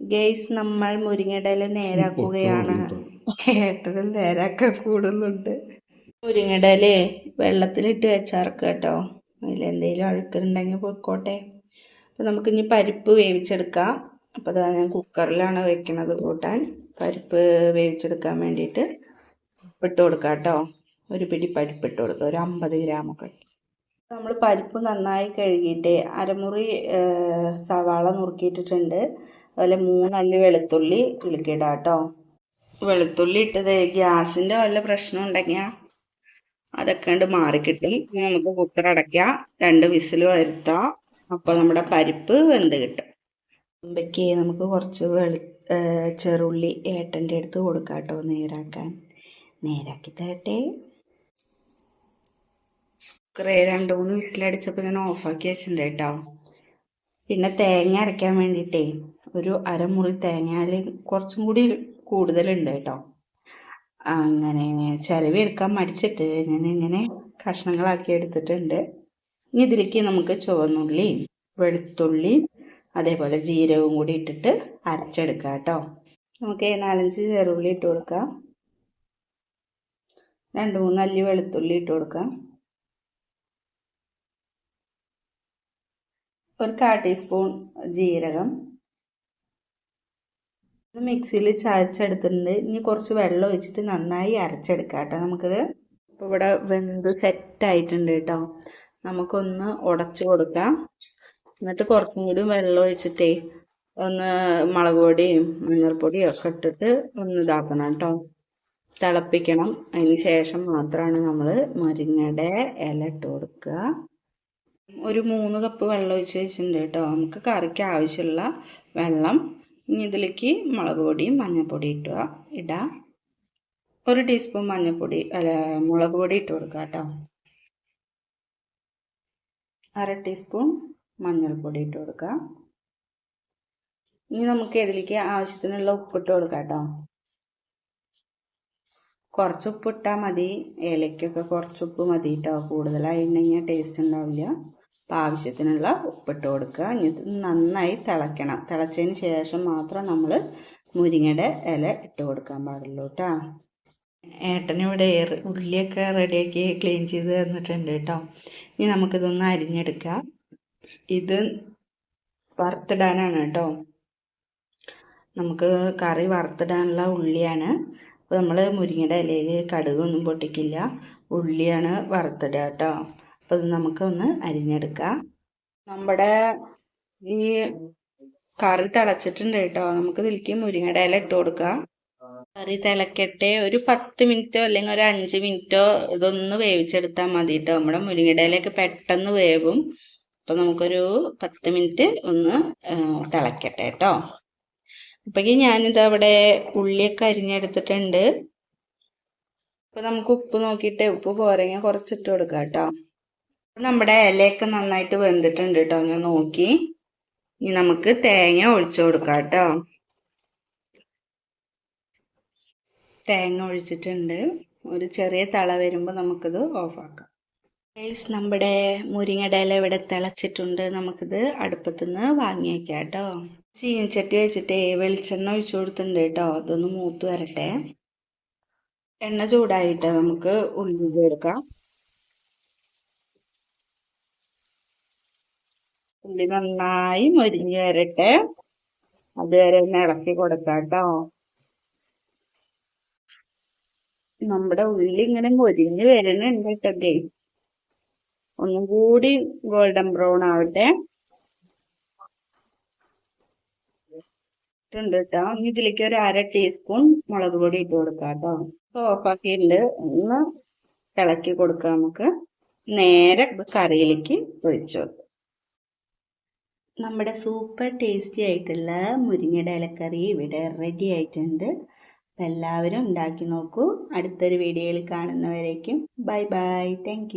Guys നമ്മൾ മുരിങ്ങടയിൽ നേരാക്കുകയാണ്. ഏട്ടനും നേരാക്ക കൂടുന്നുണ്ട് മുരിങ്ങടയിൽ വെള്ളത്തിലിട്ട് വെച്ചാർക്ക് കേട്ടോ. അതിൽ എന്തെങ്കിലും അഴുക്കുണ്ടെങ്കിൽ പൊയ്ക്കോട്ടെ അപ്പോൾ നമുക്കിനി പരിപ്പ് വേവിച്ചെടുക്കാം. അപ്പോൾ അതാ ഞാൻ കുക്കറിലാണ് വെക്കണത് കൂട്ടാൻ. പരിപ്പ് വേവിച്ചെടുക്കാൻ വേണ്ടിയിട്ട് ഇട്ട് കൊടുക്കാം കേട്ടോ. ഒരു പിടി പരിപ്പ് ഇട്ട് കൊടുക്കുക ഒരു അമ്പത് ഗ്രാമൊക്കെ. നമ്മൾ പരിപ്പ് നന്നായി കഴുകിയിട്ട് അരമുറി സവാള നുറുക്കിയിട്ടിട്ടുണ്ട്. അതുപോലെ മൂന്നല്ലി വെളുത്തുള്ളി ഇതിലേക്കിടാം കേട്ടോ. വെളുത്തുള്ളി ഇട്ടത് ഗ്യാസിന്റെ വല്ല പ്രശ്നം ഉണ്ടെങ്കിൽ അതൊക്കെ കണ്ട് മാറിക്കിട്ടും. നമുക്ക് കുക്കർ അടയ്ക്കാം. രണ്ട് വിസിൽ വരുത്താം. അപ്പോൾ നമ്മുടെ പരിപ്പ് വെന്ത് കിട്ടും. മുമ്പേക്ക് നമുക്ക് കുറച്ച് വെളു ചെറുള്ളി ഏട്ടന്റെ അടുത്ത് കൊടുക്കാം കേട്ടോ നേരാക്കാൻ. നേരാക്കി തരട്ടെ. കുറേ രണ്ട് മൂന്ന് വിസിലടിച്ചപ്പോൾ ഞാൻ ഓഫാക്കി വെച്ചിട്ടുണ്ട് കേട്ടോ. പിന്നെ തേങ്ങ അരയ്ക്കാൻ വേണ്ടിയിട്ടേ ഒരു അരമുറി തേങ്ങയിൽ കുറച്ചും കൂടി കൂടുതലുണ്ട് കേട്ടോ. അങ്ങനെ ചിലവ് എടുക്കാൻ മടിച്ചിട്ട് ഞാൻ ഇങ്ങനെ കഷ്ണങ്ങളാക്കി എടുത്തിട്ടുണ്ട്. ഇനി ഇതിലേക്ക് നമുക്ക് ചുവന്നുള്ളി വെളുത്തുള്ളി അതേപോലെ ജീരകവും കൂടി ഇട്ടിട്ട് അരച്ചെടുക്കാം കേട്ടോ. നമുക്ക് നാലഞ്ച് ചെറുള്ളി ഇട്ട് കൊടുക്കാം. രണ്ട് മൂന്ന് അല്ലി വെളുത്തുള്ളി ഇട്ട് കൊടുക്കാം. ഒരു കാ ടീസ്പൂൺ ജീരകം. മിക്സിയിൽ ചതച്ചെടുത്തിട്ടുണ്ട്. ഇനി കുറച്ച് വെള്ളം ഒഴിച്ചിട്ട് നന്നായി അരച്ചെടുക്കാം കേട്ടോ നമുക്കിത്. ഇപ്പോൾ ഇവിടെ വെന്ത് സെറ്റായിട്ടുണ്ട് കേട്ടോ. നമുക്കൊന്ന് ഉടച്ചു കൊടുക്കാം. എന്നിട്ട് കുറച്ചും കൂടി വെള്ളം ഒഴിച്ചിട്ടേ ഒന്ന് മുളക് പൊടിയും മഞ്ഞൾപ്പൊടിയും ഒക്കെ ഇട്ടിട്ട് ഒന്ന് ഇതാക്കണം കേട്ടോ. തിളപ്പിക്കണം. അതിന് ശേഷം മാത്രമാണ് നമ്മൾ മുരിങ്ങയുടെ ഇല ഇട്ട് കൊടുക്കുക. ഒരു മൂന്ന് കപ്പ് വെള്ളം ഒഴിച്ച് വെച്ചിട്ടുണ്ട് കേട്ടോ. നമുക്ക് കറിക്ക് ആവശ്യമുള്ള വെള്ളം ഇനി ഇതിലേക്ക് മുളക് പൊടിയും മഞ്ഞൾപ്പൊടിയും ഇട്ടുക. ഇടാം. ഒരു ടീസ്പൂൺ മഞ്ഞൾപ്പൊടി അല്ല മുളക് പൊടി ഇട്ട് കൊടുക്കുക കേട്ടോ. അര ടീസ്പൂൺ മഞ്ഞൾപ്പൊടി ഇട്ട് കൊടുക്കുക. ഇനി നമുക്ക് ഇതിലേക്ക് ആവശ്യത്തിനുള്ള ഉപ്പിട്ട് കൊടുക്കാം കേട്ടോ. കുറച്ച് ഉപ്പ് ഇട്ടാൽ മതി. ഏലയ്ക്കൊക്കെ കുറച്ച് ഉപ്പ് മതി കേട്ടോ. കൂടുതലായിട്ടുണ്ടെങ്കിൽ ടേസ്റ്റ് ഉണ്ടാവില്ല. അപ്പം ആവശ്യത്തിനുള്ള ഉപ്പിട്ട് കൊടുക്കുക. ഇത് നന്നായി തിളയ്ക്കണം. തിളച്ചതിന് ശേഷം മാത്രം നമ്മൾ മുരിങ്ങയുടെ ഇല ഇട്ട് കൊടുക്കാൻ പാടുള്ളൂ കേട്ടോ ഏട്ടനിവിടെ ഉള്ളിയൊക്കെ റെഡിയാക്കി ക്ലീൻ ചെയ്ത് തന്നിട്ടുണ്ട് കേട്ടോ ഇനി നമുക്കിതൊന്ന് അരിഞ്ഞെടുക്കാം. ഇത് വറുത്തിടാനാണ് കേട്ടോ നമുക്ക് കറി വറുത്തിടാനുള്ള ഉള്ളിയാണ്. അപ്പോൾ നമ്മൾ മുരിങ്ങയുടെ ഇലയിൽ കടുകൊന്നും പൊട്ടിക്കില്ല. ഉള്ളിയാണ് വറുത്തിടുക കേട്ടോ അപ്പോൾ ഇത് നമുക്കൊന്ന് അരിഞ്ഞെടുക്കാം. നമ്മുടെ ഈ കറി തിളച്ചിട്ടുണ്ട് കേട്ടോ. നമുക്ക് ഇതിലേക്ക് മുരിങ്ങയുടെ ഇല ഇട്ട് കൊടുക്കാം. കറി തിളക്കട്ടെ. ഒരു പത്ത് മിനിറ്റോ അല്ലെങ്കിൽ ഒരു അഞ്ച് മിനിറ്റോ ഇതൊന്ന് വേവിച്ചെടുത്താൽ മതി കേട്ടോ. നമ്മുടെ മുരിങ്ങയുടെ ഇലയൊക്കെ പെട്ടെന്ന് വേവും. അപ്പോൾ നമുക്കൊരു പത്ത് മിനിറ്റ് ഒന്ന് തിളക്കട്ടെ കേട്ടോ. അപ്പോഴേക്കും ഞാനിത് അവിടെ ഉള്ളിയൊക്കെ അരിഞ്ഞെടുത്തിട്ടുണ്ട്. അപ്പോൾ നമുക്ക് ഉപ്പ് നോക്കിയിട്ട് ഉപ്പ് പോരെങ്കിൽ കുറച്ചിട്ട് കൊടുക്കാം കേട്ടോ. നമ്മുടെ ഇലയൊക്കെ നന്നായിട്ട് വെന്തിട്ടുണ്ട് കേട്ടോ. ഞാൻ നോക്കി. ഇനി നമുക്ക് തേങ്ങ ഒഴിച്ചു കൊടുക്കാം കേട്ടോ. തേങ്ങ ഒഴിച്ചിട്ടുണ്ട്. ഒരു ചെറിയ തള വരുമ്പോൾ നമുക്കിത് ഓഫാക്കാം. നമ്മുടെ മുരിങ്ങയുടെ ഇല ഇവിടെ തിളച്ചിട്ടുണ്ട്. നമുക്കിത് അടുപ്പത്തു നിന്ന് വാങ്ങിയേക്കാം കേട്ടോ. ചീനച്ചട്ടി വെച്ചിട്ട് വെളിച്ചെണ്ണ ഒഴിച്ചു കൊടുത്തിട്ടുണ്ട് കേട്ടോ. അതൊന്ന് മൂത്ത് വരട്ടെ. എണ്ണ ചൂടായിട്ട് നമുക്ക് ഉള്ളി ചേർക്കാം ഉള്ളി നന്നായി മൊരിഞ്ഞ് വരട്ടെ. അതുവരെ ഒന്ന് ഇളക്കി കൊടുക്കാം കേട്ടോ നമ്മുടെ ഉള്ളി ഇങ്ങനെ മൊരിഞ്ഞ് വരുന്നുണ്ട് കേട്ടോ ഗൈസ് ഒന്നും കൂടി ഗോൾഡൻ ബ്രൗൺ ആവട്ടെ. ഇട്ടുണ്ട് കേട്ടോ. ഇനി ഇതിലേക്ക് ഒരു അര ടീസ്പൂൺ മുളക് പൊടി ഇട്ട് കൊടുക്കാം കേട്ടോ ഓഫാക്കിയിട്ടുണ്ട് ഒന്ന് ഇളക്കി കൊടുക്കാം നമുക്ക്. നേരെ കറിയിലേക്ക് ഒഴിച്ചു വെക്കാം നമ്മുടെ സൂപ്പർ ടേസ്റ്റി ആയിട്ടുള്ള മുരിങ്ങയുടെ ഇലക്കറി ഇവിടെ റെഡി ആയിട്ടുണ്ട്. അപ്പം എല്ലാവരും ഉണ്ടാക്കി നോക്കൂ. അടുത്തൊരു വീഡിയോയിൽ കാണുന്നവരേക്കും. Bye bye thank